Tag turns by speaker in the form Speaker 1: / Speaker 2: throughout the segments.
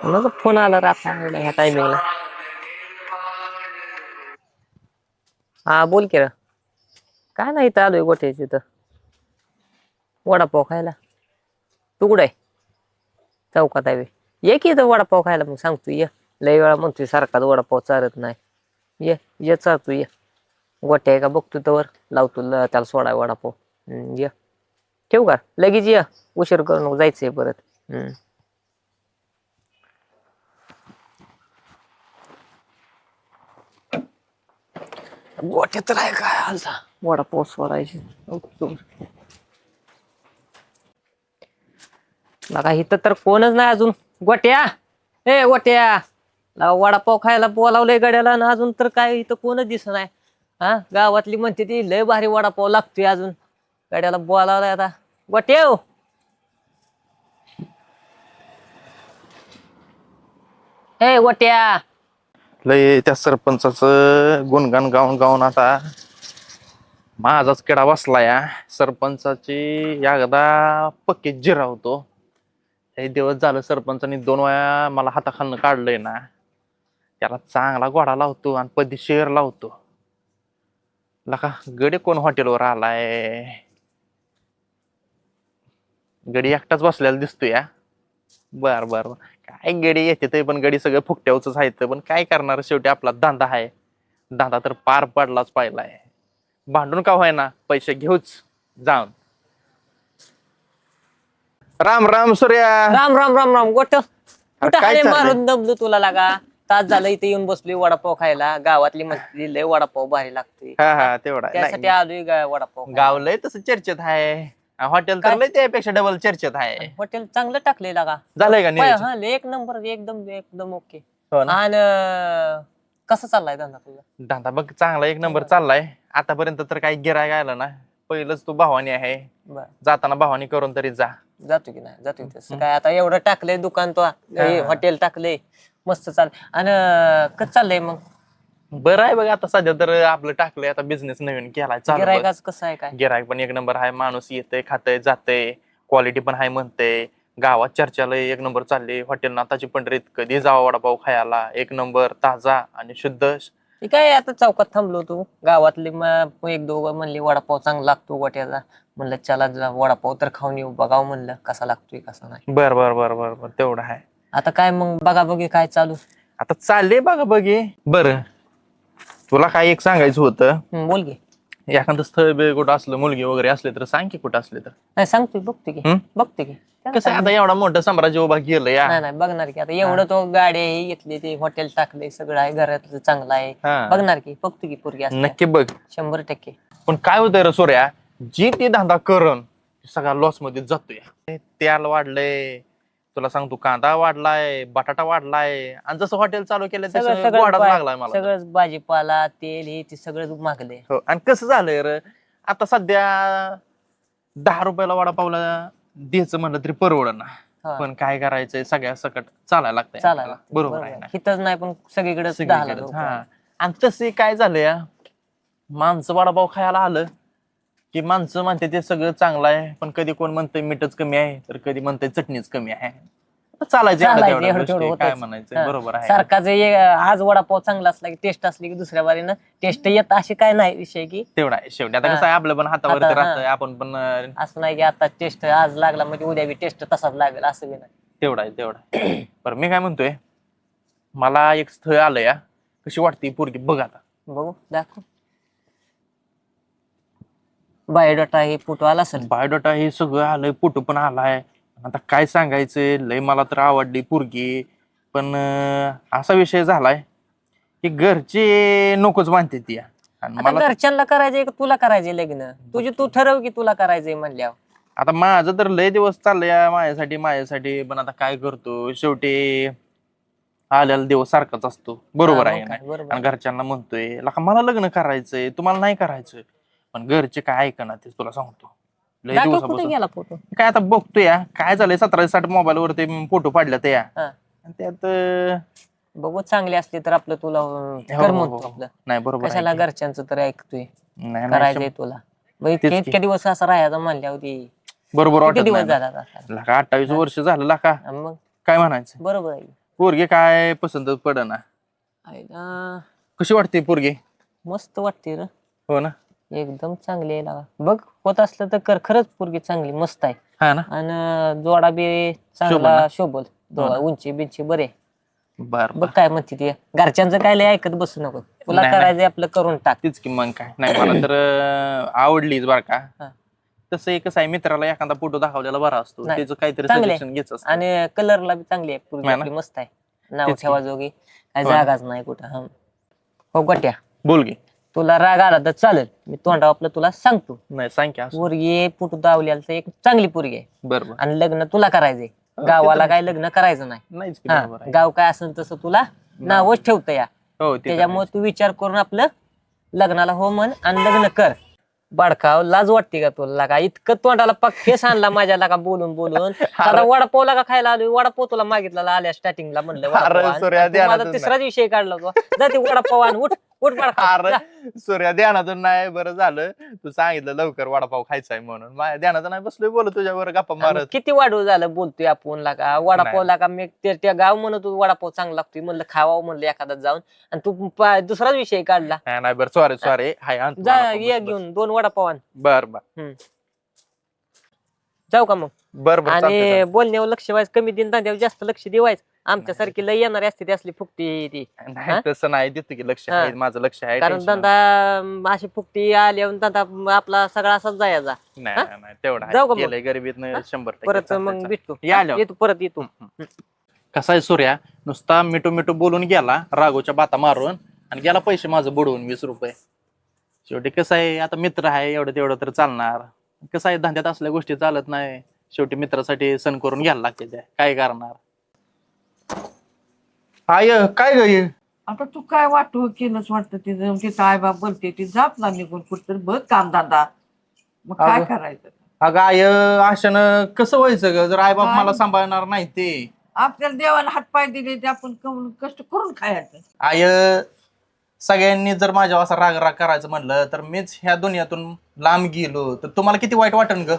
Speaker 1: कोणाचा फोन आला राहता ह्या टायमिंगला हा बोल की र काय नाही इथं आलोय गोठ्याची इथं. वडापाव खायला. तू कुठं आहे? चौकात आहे. ये की इथं वडापाव खायला मग सांगतो ये. लय वेळा म्हणतोय सारखाच वडापाव चालत नाही. ये ये चालतो ये. गोट्या आहे का बघतो तर लावतो ल- त्याला सोडाय वडापाव. ये. ठेवू का? लगेच ये. उशीर करू नको जायचंय परत. हम्म. गोट्या तर आहे काय हालता वडापाव सोडायचे. बघा इथं तर कोणच नाही अजून. गोट्या! ए गोट्या! वडापाव खायला बोलावलंय गड्याला ना अजून तर काय इथं कोणच दिसत नाही. हा? गावातली म्हणते ती लय भारी वडापाव लागतोय अजून. गड्याला बोलावलाय आता. गोट्या हो. ए गोट्या!
Speaker 2: लय त्या सरपंचाचं गुणगान गाऊन गाऊन आता माझाच किडा बसला या सरपंचाची एकदा पक्की जिरावतो. हे दिवस झालं सरपंचानी दोन वेळा मला हाताखालनं काढलंय ना. त्याला चांगला गोडा लावतो आणि पद्धतशीर लावतो. लका गडी कोण हॉटेलवर आलाय? गडी एकटाच बसलेला दिसतोय या बर बर. बर. काय गडी येते ते पण गडी सगळं फुकट्यावच आहे पण काय करणार शेवटी आपला धंदा आहे. धंदा तर पार पडलाच पाहिलाय. भांडून का व्हायना पैसे घेऊच जाऊन. राम राम सूर्या.
Speaker 1: राम राम राम राम. गोट कुठं
Speaker 2: काय
Speaker 1: हाणे
Speaker 2: चाललंय?
Speaker 1: मारून दमलो तुला लागा? तास झालं इथे येऊन बसलोय वडापाव खायला. गावातली म्हणते लय वडापाव भारी लागतोय.
Speaker 2: हा हा तेवढा.
Speaker 1: त्यासाठी
Speaker 2: नाही,
Speaker 1: आलोय गा- वडापाव खायला.
Speaker 2: गाव लय तसं चर्चेत आहे हॉटेल तर
Speaker 1: काय?
Speaker 2: लय त्यापेक्षा डबल चर्चेत आहे
Speaker 1: हॉटेल चांगलं टाकलंय लागा.
Speaker 2: झालंय का नियोजन?
Speaker 1: हा लय एक नंबर एकदम एकदम ओके.
Speaker 2: हो ना?
Speaker 1: आणि कसा चाललाय धंदा तुझा?
Speaker 2: धंदा बघ चांगला एक नंबर चाललाय. आतापर्यंत तर काही गिरायक आलं ना. पहिलंच तू भावानी आहे.
Speaker 1: बर.
Speaker 2: जाताना भावानी करून तरी जा.
Speaker 1: जातो की नाही? जातो की तसं काय आता एवढं टाकलंय दुकान तो. हॉटेल टाकलंय. मस्त चाल आणि कसं चाललंय मग?
Speaker 2: बरं आहे बघ आता सध्या तर आपलं टाकलंय आता बिझनेस नवीन केलाय. चालू बघ.
Speaker 1: गिरायकाच कसं आहे काय?
Speaker 2: गिरायक पण एक नंबर आहे माणूस येतंय खातंय जातंय क्वालिटी पण आहे म्हणतंय. गावात चर्चाला एक नंबर चालली हॉटेल नाताची पंढरीत कधी जावा वडापाव खायला एक नंबर ताजा आणि शुद्ध
Speaker 1: ते काय आता चौकात थांबलो तू गावातले म- एक दोघं म्हणले वडापाव चांगला लागतो गोट्याचा. म्हणलं चला जा वडापाव तर खाऊन येऊ बघाव म्हणलं कसा लागतोय कसा नाही.
Speaker 2: बर बर बर बर बर तेवढं आहे.
Speaker 1: आता काय मग बघा बघी काय चालू?
Speaker 2: आता चालले बघा बघे बर तुला काय एक सांगायचं होतं?
Speaker 1: हं, बोल की.
Speaker 2: एखादं स्थळ बे कुठं असलं मुलगी वगैरे असले तर सांग की कुठं असले तर.
Speaker 1: नाही बघते की.
Speaker 2: हं?
Speaker 1: बघते की. त्याला
Speaker 2: कसं
Speaker 1: काय?
Speaker 2: आता एवढा मोठं साम्राज्य उभा केलं या
Speaker 1: नाही नाही बघणार की. आता एवढं तो गाडी हे घेतली ते हॉटेल टाकले सगळं आहे घरातलं चांगलं आहे.
Speaker 2: हा.
Speaker 1: बघणार की बघतो की पोरगी असते
Speaker 2: नक्की बघ.
Speaker 1: शंभर टक्के.
Speaker 2: पण काय होतंय रे सोऱ्या जी ती धंदा करण सगळा लॉसमध्ये जातोय. ते तेल वाढलंय. तुला सांगतो कांदा वाढलाय बटाटा वाढलाय आणि जसं हॉटेल चालू केलं
Speaker 1: सगळं
Speaker 2: तसं
Speaker 1: सगळं
Speaker 2: वाढाच
Speaker 1: बा-
Speaker 2: लागलाय मला.
Speaker 1: सगळंच भाजीपाला तेल हे ते सगळं मागले
Speaker 2: हो आणि कसं झालंय रे आता सध्या दहा रुपयाला वडापावला द्यायचं म्हणलं तरी परवडत ना. पण काय करायचंय सगळ्या सकट चालायला लागतंय
Speaker 1: चालायला
Speaker 2: आपल्याला. बरोबर आहे ना?
Speaker 1: हिथच नाही पण सगळीकडे
Speaker 2: सगळीकडेच. हा. आणि तसे काय झालंय माणसं वडापाव खायला आलं की माणसं म्हणते ते सगळं चांगलं आहे पण कधी कोण म्हणतंय मीठच कमी आहे तर कधी म्हणतंय चटणीच कमी आहे चालायचं एवढं
Speaker 1: चालायचं,
Speaker 2: तेवढं
Speaker 1: एवढं
Speaker 2: गोष्टी.
Speaker 1: तेवढं
Speaker 2: काय
Speaker 1: होतंच.
Speaker 2: म्हणायचं बरोबर आहे
Speaker 1: सारखा जे हे, आज वडापाव चांगला असला की टेस्ट असली की दुसऱ्या बारीनं टेस्ट येत अशी काय नाही विषय की
Speaker 2: तेवढा आहे शेवटी आता. कसं आहे आपलं पण हातावरती
Speaker 1: आता, हा.
Speaker 2: राहतंय आपण पण अं,
Speaker 1: असं नाही की आता टेस्ट आज लागला म्हणजे उद्या बी टेस्ट तसाच लागेल असं बी नाही
Speaker 2: तेवढा आहे तेवढा आहे. बरं मी काय म्हणतोय मला एक स्थळ आलं या कशी वाटते पोरगी बघ आता
Speaker 1: बघू दाखव बायोडाटा हे फोटो आला असेल?
Speaker 2: बायोडाटा हे सगळं आलंय फोटो पण आलाय. आता काय सांगायचंय लय मला तर आवडली पोरगी. पण अं, असा विषय झालाय की घरचे नकोच मानते ती. आणि
Speaker 1: आता
Speaker 2: मला
Speaker 1: घरच्यांना करायचंय का तुला करायचंय लग्न? तुझी तू ठरव की तुला करायचंय म्हणल्यावर.
Speaker 2: आता माझं तर लय दिवस चाललंय माझ्यासाठी माझ्यासाठी पण आता काय करतो? शेवटी आलेला दिवस सारखाच असतो. बरोबर
Speaker 1: हा,
Speaker 2: आहे ना
Speaker 1: काय, बरोबर.
Speaker 2: आणि घरच्यांना म्हणतोय लका मला लग्न करायचंय तुम्हाला नाही करायचंय. पण घरचे काय ऐकणार ते तुला सांगतो. लय
Speaker 1: दाखव कुठे
Speaker 2: दिवसापासून.
Speaker 1: गेला फोटो
Speaker 2: काय आता बघतोय या. काय झालंय? सतरा साठ मोबाईल वरती फोटो पाडल्या त्या
Speaker 1: हा.
Speaker 2: आणि त्यात अं,
Speaker 1: बघू चांगली असली तर आपलं तुला अं,
Speaker 2: हो, हो, हो.
Speaker 1: आपलं.
Speaker 2: नाही बरोबर आहे
Speaker 1: कशाला
Speaker 2: की.
Speaker 1: घरच्यांचं तर ऐकतोय?
Speaker 2: नाही, नाही,
Speaker 1: करायचंय तुला.
Speaker 2: की.
Speaker 1: इतक्या दिवस असं राहायचं म्हणल्या होती
Speaker 2: बरोबर
Speaker 1: किती
Speaker 2: वाटत
Speaker 1: दिवस
Speaker 2: नाही
Speaker 1: झाला आता?
Speaker 2: लका अठ्ठावीस वर्ष झालं लका.
Speaker 1: आणि मग?
Speaker 2: काय म्हणायचं?
Speaker 1: बरोबर आहे.
Speaker 2: पोरगी काय पसंत पडना?
Speaker 1: आईला
Speaker 2: कशी वाटते पोरगी?
Speaker 1: मस्त वाटते र.
Speaker 2: हो ना?
Speaker 1: एकदम चांगली आहे लागा बघ होत असलं तर कर खरंच पोरगी चांगली मस्त आहे
Speaker 2: हा ना
Speaker 1: आणि जोडा बी
Speaker 2: शोभल
Speaker 1: चांगला
Speaker 2: ना?
Speaker 1: शोभल दोघा उंची बिंची बरे
Speaker 2: बर
Speaker 1: बघ काय म्हणते ती घरच्यांचं काय लय ऐकत बसू नको तुला
Speaker 2: नाही, नाही.
Speaker 1: करायचंय आपलं करून टाक
Speaker 2: तीच की मग काय नाही मला तर अं, आवडलीच बर का
Speaker 1: हा.
Speaker 2: तसं एक आहे मित्राला एखादा फोटो दाखवलेला बरा असतो
Speaker 1: नाही.
Speaker 2: त्याचं काहीतरी
Speaker 1: चांगलं आहे.
Speaker 2: सजेशन घ्यायचं असतं.
Speaker 1: आणि कलरला बी चांगली आहे पोरगी
Speaker 2: नाही ना?
Speaker 1: आपली मस्त आहे नाव
Speaker 2: तेच की.
Speaker 1: ठेवा जोगी काय
Speaker 2: हो ना.
Speaker 1: जागाच नाही कुठं हं. हो गट्या
Speaker 2: बोल की
Speaker 1: तुला राग आला तर चालेल. मी तोंडावर आपलं तुला सांगतो.
Speaker 2: नाही सांग की असं.
Speaker 1: पोरगी पुटू दावल्याला तर एक चांगली पोरगी आहे.
Speaker 2: बरं बरं.
Speaker 1: आणि लग्न तुला करायचंय.
Speaker 2: ते
Speaker 1: गावाला
Speaker 2: तर-
Speaker 1: काय लग्न करायचं नाही.
Speaker 2: नाहीच की
Speaker 1: हा,
Speaker 2: बरोबर आहे.
Speaker 1: गाव काय असेल तसं तुला नावच ठेवतं या.
Speaker 2: हो ते तर
Speaker 1: त्याच्यामुळे तू विचार करून आपलं लग्नाला हो म्हण आणि लग्न कर. बाडकाव लाज वाटते का तुला? का इतकं तोंडाला पाक फेस आणला माझ्या लागा बोलून बोलून. आता वडापाव लागा खायला आलो वडापाव तुला मागितला आल्या स्टार्टिंगला म्हणलं
Speaker 2: अरे,
Speaker 1: वडापाव आण.
Speaker 2: सूर्या,
Speaker 1: आणि तू माझा
Speaker 2: ध्यानातच
Speaker 1: तिसरा विषय काढला होता. जाते वडापाव आण उठ. उठ जा.
Speaker 2: सूर्या ध्यानातून नाही बरं झालं. तू सांगितलं लवकर वडापाव खायचा आहे म्हणून. माझ्या ध्यानात नाही बसलोय बोलत तुझ्यावर गप्पा मारत.
Speaker 1: किती वाढू झालं बोलतोय आपण लागा. वडापाव
Speaker 2: नाही.
Speaker 1: लागा मी ते- त्या गाव म्हणत होतो वडापाव चांगला लागतोय म्हणलं खावा म्हणलं एखादा जाऊन. आणि तू पा- दुसराच विषय काढला.
Speaker 2: नाही नाही, बरं सॉरी सॉरी हाय आणतो
Speaker 1: जा
Speaker 2: वडापाव,
Speaker 1: ये
Speaker 2: बस, बस.
Speaker 1: घेऊन दोन वडापाव आण.
Speaker 2: बर बर.
Speaker 1: जाऊ का मग?
Speaker 2: बर बर चालतंय,
Speaker 1: आणि. बोलण्यावर लक्ष व्हायचं कमी दिन धंद्यावर जास्त लक्ष देवायचं आमच्यासारखी लय येणारी असते ती असली फुकटी ती
Speaker 2: नाही
Speaker 1: हा?
Speaker 2: तसं नाही देतो की लक्ष
Speaker 1: हा.
Speaker 2: आहे माझं लक्ष आहे
Speaker 1: कारण
Speaker 2: tension
Speaker 1: धंदा अं, अशी फुकटी आल्यावर धंदा आपला सगळा असाच जायचा
Speaker 2: नाही? नाही, नाही तेवढं
Speaker 1: जाऊ का
Speaker 2: आहे.
Speaker 1: मग?
Speaker 2: केलंय गरिबीतनं शंभर टक्के
Speaker 1: परत मग. भेटतो
Speaker 2: या? आल्यावर.
Speaker 1: येतो परत येतो
Speaker 2: कसा आहे सूर्या नुसता मिठू मिठू बोलून गेला राघोच्या बाता मारून आणि गेला पैसे माझं बुडवून वीस रुपये शेवटी कसं आहे आता मित्र आहे एवढं तेवढं तर चालणार कसं आहे धंद्यात असल्या गोष्टी चालत नाही शेवटी मित्रासाठी सण करून घ्यायला लागते त्या काय करणार आय काय ग?
Speaker 3: आता तू काय वाटू केलंच वाटतं तिथं तिथं आई बाप बोलते ती जात ना निघून कुठतरी बघ काम धंदा मग काय
Speaker 2: अगं.
Speaker 3: करायचं?
Speaker 2: अगं आय अशानं कसं व्हायचं ग? जर आई बाप
Speaker 3: काय?
Speaker 2: मला सांभाळणार नाही ते.
Speaker 3: आपल्याला देवाला हातपाय दिले ते आपण कमवून कष्ट करून खायचं.
Speaker 2: आय सगळ्यांनी जर माझ्यावर असा राग राग करायचं म्हणलं तर मीच ह्या दुनियातून लांब गेलो. तर तुम्हाला किती वाईट वाटेल ग?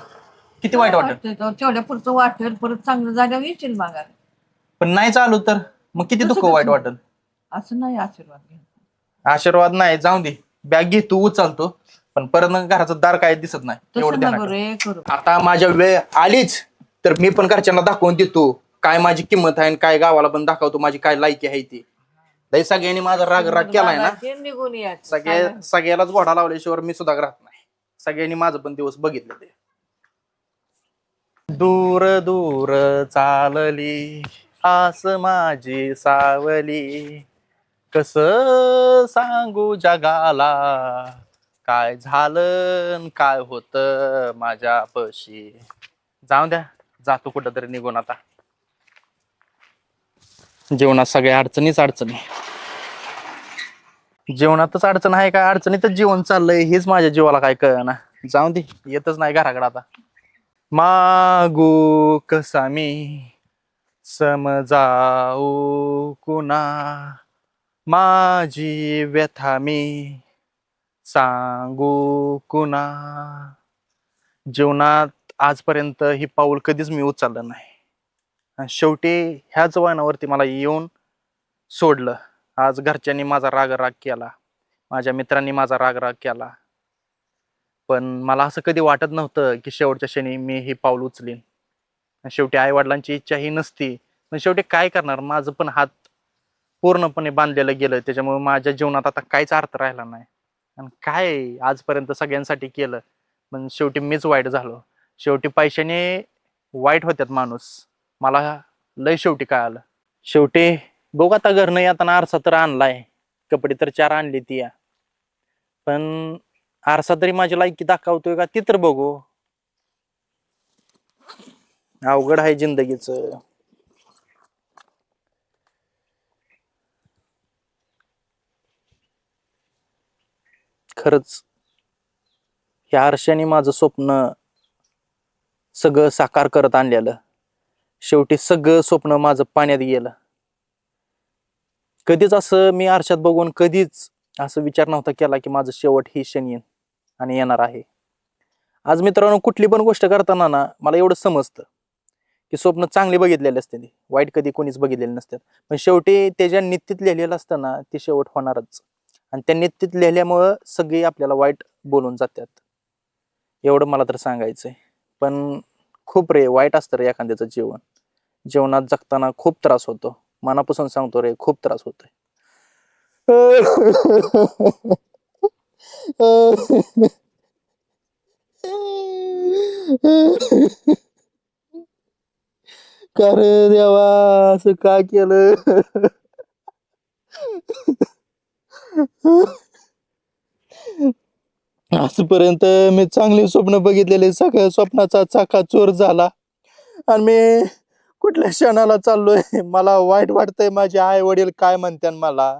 Speaker 2: किती वाईट वाटेल
Speaker 3: तेवढ्या पुढचं वाटेल परत चांगलं झाल्यावर येशील मागा
Speaker 2: पण नाही चालू तर? मग किती दुःख वाईट? वाटेल?
Speaker 3: असं नाही आशीर्वाद
Speaker 2: आशीर्वाद नाही जाऊ दे. बॅग घे तू उचलतो. पण परत घराचं दार काय दिसत नाही. एवढं
Speaker 3: तसं
Speaker 2: ध्यानात
Speaker 3: नको
Speaker 2: ठेव.
Speaker 3: रे करू.
Speaker 2: आता माझ्या वेळ आलीच तर मी पण घरच्यांना दाखवून देतो. काय माझी किंमत आहे आणि काय गावाला पण दाखवतो माझी काय लायकी आहे ती. लय सगळ्यांनी माझा राग राग केलाय ना?
Speaker 3: ते निघून यायचं.
Speaker 2: सगळ्या सगळ्यालाच घोडा लावल्याशिवाय मी सुद्धा राहत नाही. सगळ्यांनी माझं पण दिवस बघितले ते. दूर दूर चालली. आस माझी सावली. कस सांगू जगाला? काय झालं काय होत माझ्या पशी? जाऊ द्या जातो कुठं तरी निघून आता. जेवणात सगळ्या अडचणीच अडचणी. जेवणातच अडचण आहे काय अडचणीतच जीवन चाललंय हेच माझ्या जीवाला काय कळना. जाऊ दे येतच नाही घराकडे आता. मागू कसा मी? समजाऊ कुणा माझी व्यथा मी सांगू कुणा. जीवनात आजपर्यंत ही पाऊल कधीच मी उचललं नाही. आणि शेवटी ह्याच वळणावरती मला येऊन सोडलं. आज घरच्यांनी माझा राग राग केला. माझ्या मित्रांनी माझा राग राग केला. पण मला असं कधी वाटत नव्हतं की शेवटच्या क्षणी मी हे पाऊल उचलीन. शेवटी आई वडिलांची इच्छा ही नसती. पण शेवटी काय करणार? माझं पण हात पूर्णपणे बांधलेलं गेलं त्याच्यामुळे माझ्या जीवनात आता काहीच अर्थ राहिला नाही. आणि काय आजपर्यंत सगळ्यांसाठी केलं? पण शेवटी मीच वाईट झालो. शेवटी पैशाने वाईट होत्यात माणूस. मला लय शेवटी काय आलं शेवटी बघू आता घरनं येताना आरसा तर आणलाय. कपडे तर चार आणली ती या. पण आरसा तरी माझी लायकी दाखवतोय का? ती तर बघू. अवघड आहे जिंदगीच. खरंच ह्या आरशाने माझं स्वप्न सगळं साकार करत आणलेलं. शेवटी सगळं स्वप्न माझं पाण्यात गेलं. कधीच असं मी आरशात बघून कधीच असं विचार नव्हता केला की माझं शेवट ही क्षण येईन आणि येणार आहे. आज मित्रांनो कुठली पण गोष्ट करताना ना मला एवढं समजतं. की स्वप्न चांगले बघितलेले असते ते. वाईट कधी कोणीच बघितलेले नसतात पण शेवटी त्याच्या नित्यात लिहिलेलं असतं ना ते शेवट होणारच. आणि त्या नित्तीत लिहिल्यामुळं सगळी आपल्याला वाईट बोलून जातात. एवढं मला तर सांगायचंय. पण खूप रे वाईट असतं रे एखाद्याचं जीवन. जीवनात जगताना खूप त्रास होतो. मनापासून सांगतो रे खूप त्रास होतोय. कर देवा असं का केलं? आजपर्यंत मी चांगली स्वप्न बघितलेले सगळ्या स्वप्नाचा चाका चोर झाला. आणि मी कुठल्या क्षणाला चाललोय? मला वाईट वाटतंय माझे आई वडील काय म्हणत्यान मला?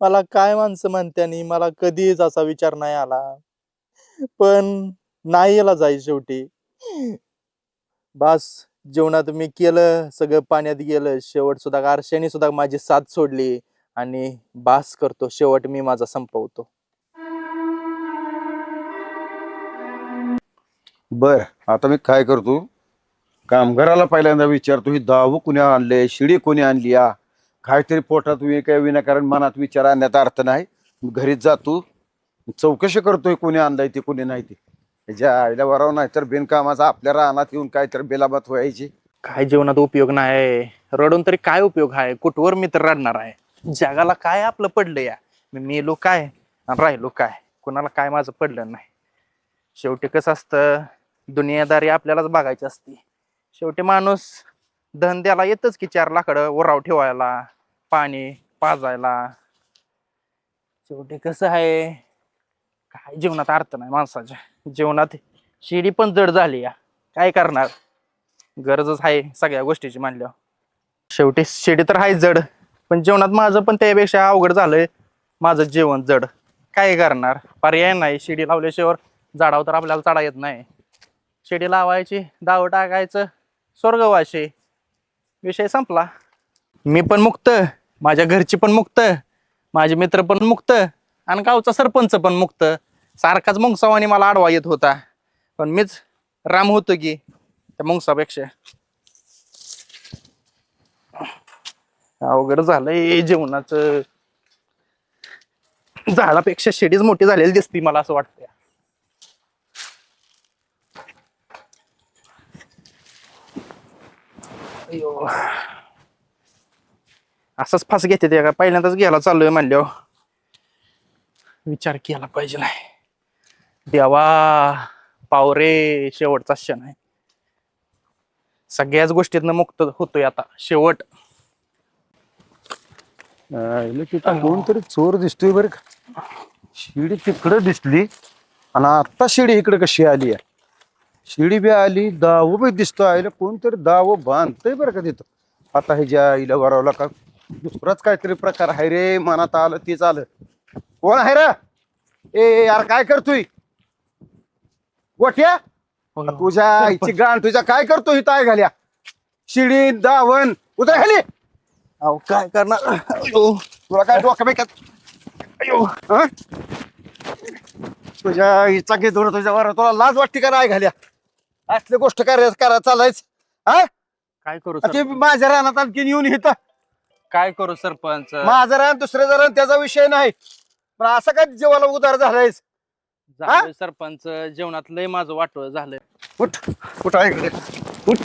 Speaker 2: मला काय माणसं म्हणत्यानी मला कधीच असा विचार नाही आला. पण नाही याला जाई शेवटी. बास. जीवनात मी केलं सगळं पाण्यात गेलं. शेवट सुद्धा आरशाने सुद्धा माझी साथ सोडली आणि बास करतो. शेवट मी माझा संपवतो.
Speaker 4: बर आता मी काय करतो? कामगाराला पहिल्यांदा विचारतो ही दावू कुणी आणले? शिडी कोणी आणली या? काहीतरी पोटात वि- काय विनाकारण मनात विचार आणण्यात अर्थ नाही. घरीच जातो चौकशी करतोय कोणी आणलंय ते कोणी नाही ते. ज्या आईला वराव नाही तर बिनकामाचा आपल्या रानात येऊन काहीतरी बेलाबात व्हायची.
Speaker 2: काय जीवनात उपयोग नाही. रडून तरी काय उपयोग आहे? कुठवर मी तर रडणार आहे? जगाला काय आपलं पडलं या? मी मेलो काय? आणि राहिलो काय? कोणाला काय माझं पडलं नाही? शेवटी कसं असतं? दुनियादारी आपल्यालाच बघायची असते. शेवटी माणूस धंद्याला येतच की चार लाकडं ओराव ठेवायला पाणी पाजायला. शेवटी कसं आहे? काय? जीवनात अर्थ नाही माणसाच्या जीवनात शिडी पण जड झाली या. काय करणार? गरजच आहे सगळ्या गोष्टीची मानल्यावर शेवटी शिडी तर आहे जड पण जेवणात माझं पण त्यापेक्षा अवघड झालंय. माझं जेवण जड. काय करणार? पर्याय नाही. शिडी लावल्याशिवाय झाडावर तर आपल्याला चढा येत नाही. शिडी लावायची दाव टाकायचं स्वर्गवाशी विषय संपला. मी पण मुक्त माझ्या घरची पण मुक्त माझे मित्र पण मुक्त आणि गावचा सरपंच पण मुक्त. सारखाच मुंगसावानी मला आडवा येत होता. पण मीच राम होतो की त्या मुंगसापेक्षा. अवघड झालंय जेवणाचं. झाडापेक्षा शेडीच मोठी झालेली दिसती मला असं वाटतं असंच फास घेते ते. का पहिल्यांदाच घ्यायला चाललोय म्हणल्यावर. विचार केला पाहिजे नाही. देवा पावरे शेवटचा क्षण आहे. सगळ्याच गोष्टीतनं मुक्त होतोय आता शेवट.
Speaker 4: कोण तिथं चोर दिसतोय बरं का. शिडी तिकडं दिसली आणि आता शिडी इकडे कशी आली आहे. शिडी बी आली दावं बी दिसतो आईला कोणतरी दावं बांधतंय बरं का तिथं. आता हे ज्या आईला वरावला का दुसराच काहीतरी प्रकार आहे रे मनात आलं तेच आलं. कोण आहे रे? ए यार काय करतोय? गोठ्या तुझ्या आईची गाण तुझ्या काय करतो ही ताय घाल्या? शिडी दावण उतर खाली
Speaker 2: अहो काय करणार? अयो,
Speaker 4: तुला काय डोकं बेkat
Speaker 2: अयो.
Speaker 4: हं? तुझ्या इच्छा घे थोडं तुझ्यावर तुला लाज वाटते का नाही घाल्या? असली गोष्ट करायचं करा चालायच. हा?
Speaker 2: काय करू
Speaker 4: ते
Speaker 2: सरपंच?
Speaker 4: माझ्या रानात आणखीन येऊन येतं
Speaker 2: काय करू सरपंच?
Speaker 4: माझं रान दुसऱ्या रान त्याचा विषय नाही. पण असं काय जीवाला उदार झालायस?
Speaker 2: झालंय सरपंच जेवणात लय माझं वाटोळ झालंय.
Speaker 4: उठ उठ आहे उठ.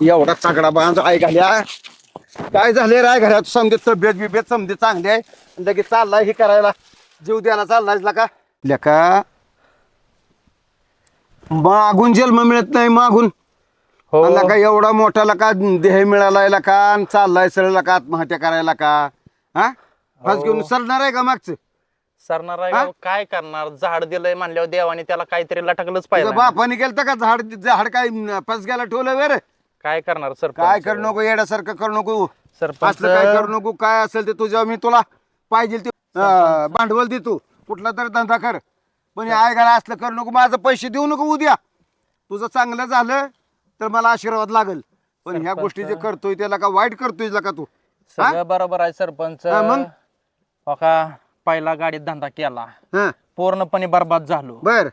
Speaker 4: एवढा चांगला बांध आई घाल्या. काय झाले राय घरात? समजे तब्येत बिब्येत समजे चांगली आहे. लगेच चाललाय हे करायला. जीव द्यायला चाललाय का लेका. मागून जन्म मिळत नाही मागून.
Speaker 2: हो.
Speaker 4: का एवढा मोठा का देह मिळाला का आणि चाललाय सरळला का आत्महत्या करायला का हा? फास
Speaker 2: हो.
Speaker 4: घेऊन सरणार आहे का मागचं?
Speaker 2: सरणार आहे
Speaker 4: हा?
Speaker 2: गाव, काय करणार? झाड दिलंय म्हणल्यावर देवाने त्याला काहीतरी लटकलंच
Speaker 4: तुझ्या
Speaker 2: पाहिजे
Speaker 4: बापाने गेलता का झाड? झाड काय फस गेला ठेवलं वेर
Speaker 2: काय करणार सरपंच?
Speaker 4: काय करू नको येण्यासारखं करू नको.
Speaker 2: सरपंच?
Speaker 4: असलं काय करू नको काय असेल ते तुझ्या मी तुला पाहिजे ते अं, भांडवल दे तू कुठला तरी धंदा कर. पण आय घाला असलं करू नको माझं पैसे देऊ नको उद्या. तुझं चांगलं झालं तर मला आशीर्वाद लागल. पण ह्या
Speaker 2: सरपंच.
Speaker 4: गोष्टी जे करतोय त्याला का वाईट करतोय का तू?
Speaker 2: सगळं बरोबर आहे सरपंच.
Speaker 4: हा, मग?
Speaker 2: हो का? पहिला गाडीत धंदा केला.
Speaker 4: हा.
Speaker 2: पूर्णपणे बर्बाद झालो.
Speaker 4: बर.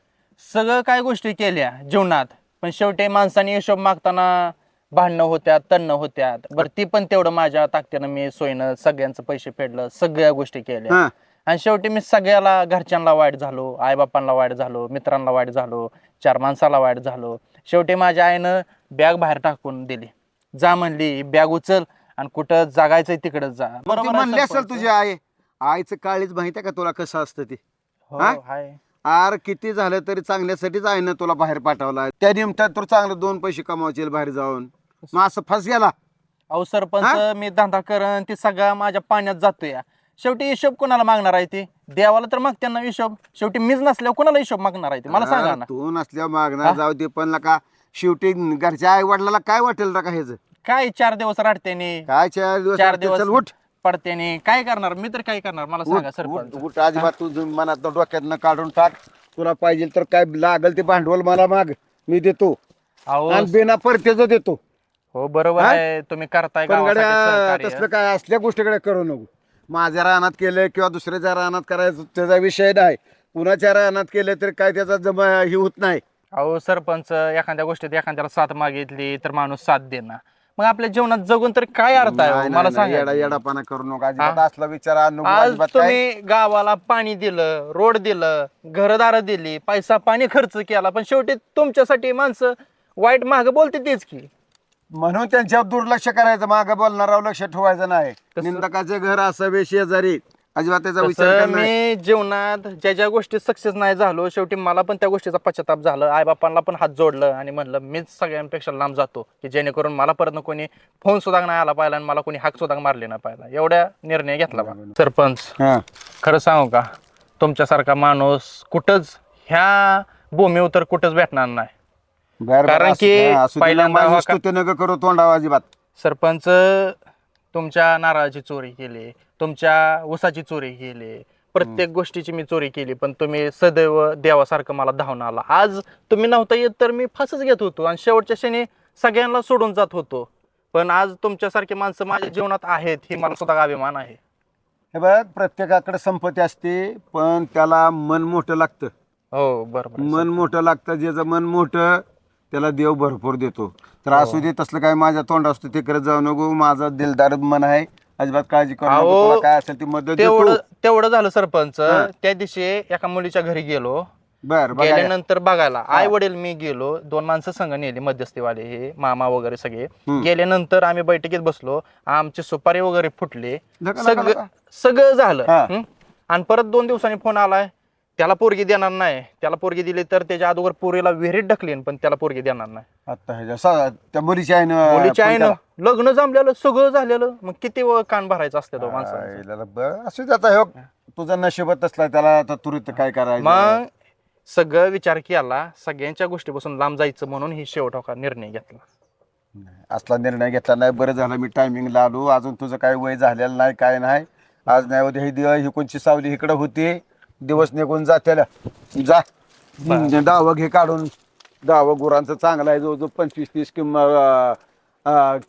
Speaker 2: सगळं काय गोष्टी केल्या जीवनात. पण शेवटी माणसाने हिशोब मागताना भांडणं होत्यात तणणं होत्यात. बरं ती पण तेवढं माझ्या ताकदीनं मी सोयीनं सगळ्यांचं पैसे फेडलं सगळ्या गोष्टी केल्या.
Speaker 4: हा.
Speaker 2: आणि शेवटी मी सगळ्याला घरच्यांना वाईट झालो आईबापांना वाईट झालो मित्रांना वाईट झालो चार माणसाला वाईट झालो. शेवटी माझ्या आईनं बॅग बाहेर टाकून दिली. जा म्हणली बॅग उचल आणि कुठं जागायचंय तिकडच जा.
Speaker 4: ती
Speaker 2: बरोबर आहे
Speaker 4: म्हणली असेल
Speaker 2: सरपंच?
Speaker 4: तुझी आई. आईचं काळीच माहिती आहे का तुला कसं असतं ते?
Speaker 2: हो
Speaker 4: हा?
Speaker 2: हाय.
Speaker 4: आर किती झालं तरी चांगल्यासाठीच आहे ना तुला बाहेर पाठवला. त्या निमित्तात तर चांगलं दोन पैसे कमावचे बाहेर जाऊन. मग असं फस गेला.
Speaker 2: अहो सरपंच मी धंदा करन ती सगळा माझ्या पाण्यात जातोय. शेवटी हिशोब कोणाला मागणार आहे ती? देवाला तर मागते ना हिशोब. शेवटी मीच नसल्यावर कोणाला हिशोब मागणार आहे ती? मला सांगा ना.
Speaker 4: तू नसल्या मागणार? जाऊ दे पण का शेवटी घरच्या आई वडिलाला काय वाटेल का ह्याच
Speaker 2: काय चार दिवस राडतेने
Speaker 4: काय चार दिवस
Speaker 2: चार? दिवस
Speaker 4: चल उठ.
Speaker 2: पडतेने काय करणार? मी तर काय करणार? मला सांगा
Speaker 4: उठ, उठ
Speaker 2: सरपंच.
Speaker 4: उठ अजिबात तू मनात डोक्यातनं काढून टाक. तुला पाहिजे तर काय लागल ते भांडवल मला माग. मी देतो.
Speaker 2: अहो
Speaker 4: आणि बिना परतेच देतो.
Speaker 2: हो बरोबर
Speaker 4: हा?
Speaker 2: आहे. तुम्ही करताय
Speaker 4: पण
Speaker 2: गावासाठी
Speaker 4: गड्या
Speaker 2: सहकार्य.
Speaker 4: तसलं काय असल्या गोष्टीकडे करू नको. माझ्या रानात केलं किंवा दुसऱ्याच्या रानात करायचं त्याचा विषय नाही. कुणाच्या रानात केलं तर काय त्याचा जमा हे होत नाही.
Speaker 2: अहो सरपंच एखाद्या गोष्टीत एखाद्याला साथ मागितली तर माणूस साथ देणार. मग आपल्या जीवनात जगून तर काय अर्थ आहे?
Speaker 4: नाही,
Speaker 2: मला
Speaker 4: नाही, नाही, येडा
Speaker 2: सांगा
Speaker 4: येडापणा करू नका. अजिबात
Speaker 2: हा?
Speaker 4: असला विचार आणू नको,
Speaker 2: आज
Speaker 4: अजिबात काय?
Speaker 2: तुम्ही गावाला पाणी दिलं रोड दिलं घरदार दिली पैसा पाणी खर्च केला पण शेवटी तुमच्यासाठी माणसं वाईट माग बोलते तेच की.
Speaker 4: म्हणून त्यांच्यावर दुर्लक्ष करायचं मागं बोलणारावर लक्ष ठेवायचं नाही.
Speaker 2: तसं-
Speaker 4: निंदकाचे घर असावे शेजारी. अजिबात त्याचा विचार
Speaker 2: तसं
Speaker 4: करणार नाही.
Speaker 2: मी जीवनात ज्या ज्या गोष्टी सक्सेस नाही झालो शेवटी मला पण त्या गोष्टीचा पश्चाताप झाला. आईबापांना पण हात जोडलं आणि म्हणलं मीच सगळ्यांपेक्षा लांब जातो की जेणेकरून मला परत कोणी फोन सुद्धा नाही आला पाहिला आणि मला कोणी हाक सुद्धा मारले नाही पाहिला एवढ्या निर्णय घेतला बा. सरपंच
Speaker 4: हा.
Speaker 2: खरं सांगू का? तुमच्यासारखा माणूस कुठंच ह्या भूमीवर तर कुठंच भेटणार नाही.
Speaker 4: बरं,
Speaker 2: कारण की पहिल्यांदा
Speaker 4: स्तुती नका करू तोंडावर अजिबात.
Speaker 2: सरपंच तुमच्या नारळाची चोरी केली. तुमच्या ऊसाची चोरी केली प्रत्येक गोष्टीची मी चोरी केली पण तुम्ही सदैव देवासारखं मला धावून आला. आज तुम्ही नव्हता येत तर मी फासच घेत होतो आणि शेवटच्या क्षणी सगळ्यांना सोडून जात होतो. पण आज तुमच्यासारखी माणसं माझ्या जीवनात आहेत ही मला सुद्धा अभिमान आहे.
Speaker 4: हे बघ प्रत्येकाकडे संपत्ती असते पण त्याला मन मोठं लागतं.
Speaker 2: हो बरोबर आहे,
Speaker 4: मन मोठं लागतं ज्याचं मन मोठं त्याला देव भरपूर देतो. तर असू दे तसलं काय माझ्या तोंड असतो तिकडे जाऊ नको माझं दिलदार मन आहे. अजिबात काळजी करू नको
Speaker 2: अहो,
Speaker 4: तुला काय असेल ती मदत
Speaker 2: तेवढं
Speaker 4: देतो
Speaker 2: तेवढं झालं सरपंच. त्या दिवशी एका मुलीच्या घरी गेलो.
Speaker 4: बर बघा
Speaker 2: गेल्यानंतर बघायला आई वडील मी गेलो. दोन माणसं संघ नेली मध्यस्थीवाले हे मामा वगैरे सगळे.
Speaker 4: हम्म.
Speaker 2: गेल्यानंतर आम्ही बैठकीत बसलो. आमची सुपारी वगैरे फुटली. सगळं. सगळं झालं.
Speaker 4: हा.
Speaker 2: आणि परत दोन दिवसांनी फोन आलाय. त्याला पोरगी देणार नाही. त्याला पोरगी दिली तर त्याच्या अगोदर पोरीला विहिरीत ढकलीन पण त्याला पोरगी देणार नाही.
Speaker 4: आता त्या फोन
Speaker 2: आईनं
Speaker 4: केला.
Speaker 2: लग्न जमलेलं सगळं झालेलं. मग किती वेळ कान भरायचं असतं तो माणसाचं?
Speaker 4: बरं, असू तुझा नशिबत असला त्याला आता तुरीत काय करायचं?
Speaker 2: मग सगळं विचार केला सगळ्यांच्या गोष्टीपासून लांब जायचं म्हणून ही शेवट का निर्णय घेतला.
Speaker 4: असला निर्णय घेतला नाही बरं झालं मी टायमिंगला आलो. अजून तुझं काही वय झालेलं नाही काय नाही. आज नाही उद्या ही दिवस ही कोणची सावली इकडे होती. दिवस निघून जात्याला जा.
Speaker 2: बरं.
Speaker 4: दावं घे काढून. दावं गुरांचं चांगलं आहे जो जो पंचवीस तीस किंमत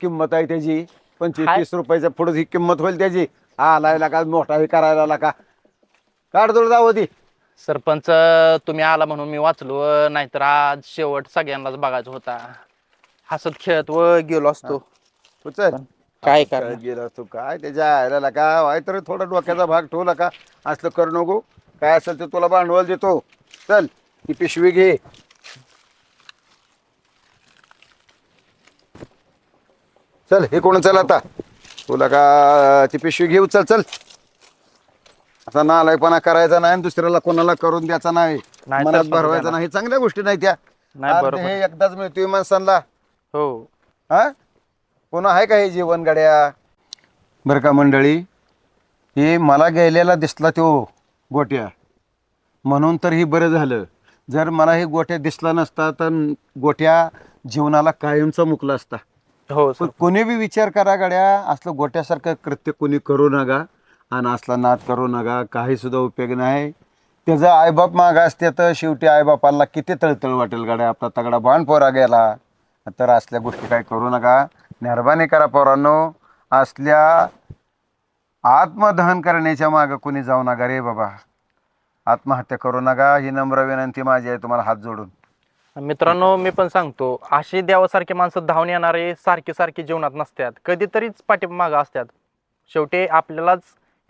Speaker 4: किंमत आहे त्याची. पंचवीस
Speaker 2: हाय.
Speaker 4: तीस रुपयाच्या पुढे ही किंमत होईल त्याची. आलायला का मोठा हे करायला का? काढ तुला दावं ती.
Speaker 2: सरपंच तुम्ही आला म्हणून मी वाचलो नाहीतर आज शेवट सगळ्यांनाच बघायचा होता. हसत खेळत व गेलो असतो. काय
Speaker 4: काय
Speaker 2: करणार?
Speaker 4: गेला तू काय त्याच्या आयला का? वाय तर थोडा डोक्याचा भाग ठेवला का असलं करू नको. काय असेल ते तुला भांडवल देतो. चल ती पिशवी घे. चल हे कोण चल आता? तुला का ती पिशवी घेऊ? चल चल. आता नालायपणा करायचा नाही आणि दुसऱ्याला कोणाला करून द्यायचा नाही.
Speaker 2: नाही,
Speaker 4: मनात भरवायचा. नाही. चांगल्या गोष्टी नाही त्या.
Speaker 2: नाही, बरोबर.
Speaker 4: हे एकदाच मिळतोय माणसांना.
Speaker 2: हो.
Speaker 4: हा? पुन्हा आहे का हे जीवन गड्या बरं का मंडळी हे मला गेलेला दिसला तो. गोट्या. म्हणून तर ही बरं झालं. जर मला हे गोट्या दिसला नसता तर गोट्या जीवनाला कायमचा मुकला असता.
Speaker 2: हो
Speaker 4: पण कोणी बी विचार करा गड्या असलं गोट्यासारखं कृत्य कोणी करू नका आणि असला नाद करू नका काही सुद्धा उपयोग नाही. त्याचं आईबाप माग असते तर शेवटी आईबापाला किती तळतळ वाटेल गाड्या आपला तगडा बाण पोरा गेला. तर असल्या गोष्टी काय करू नका. मेहरबानी करा पोरांनो. असल्या आत्मदहन करण्याच्या मागं कोणी जाऊ नका रे बाबा. आत्महत्या करू नका ही नम्र विनंती माझी आहे तुम्हाला हात जोडून.
Speaker 2: मित्रांनो मी पण सांगतो अशी देवासारखी माणसं धावून येणारे सारखे सारखे जीवनात नसतात. कधीतरीच पाठीमागं असतात. शेवटी आपल्यालाच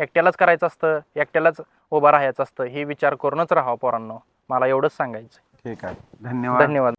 Speaker 2: एकट्यालाच करायचं असतं एकट्यालाच उभं राहायचं असतं हे विचार करूनच राहावं पोरांनो. मला एवढंच सांगायचं
Speaker 4: ठीक आहे. धन्यवाद.
Speaker 2: धन्यवाद.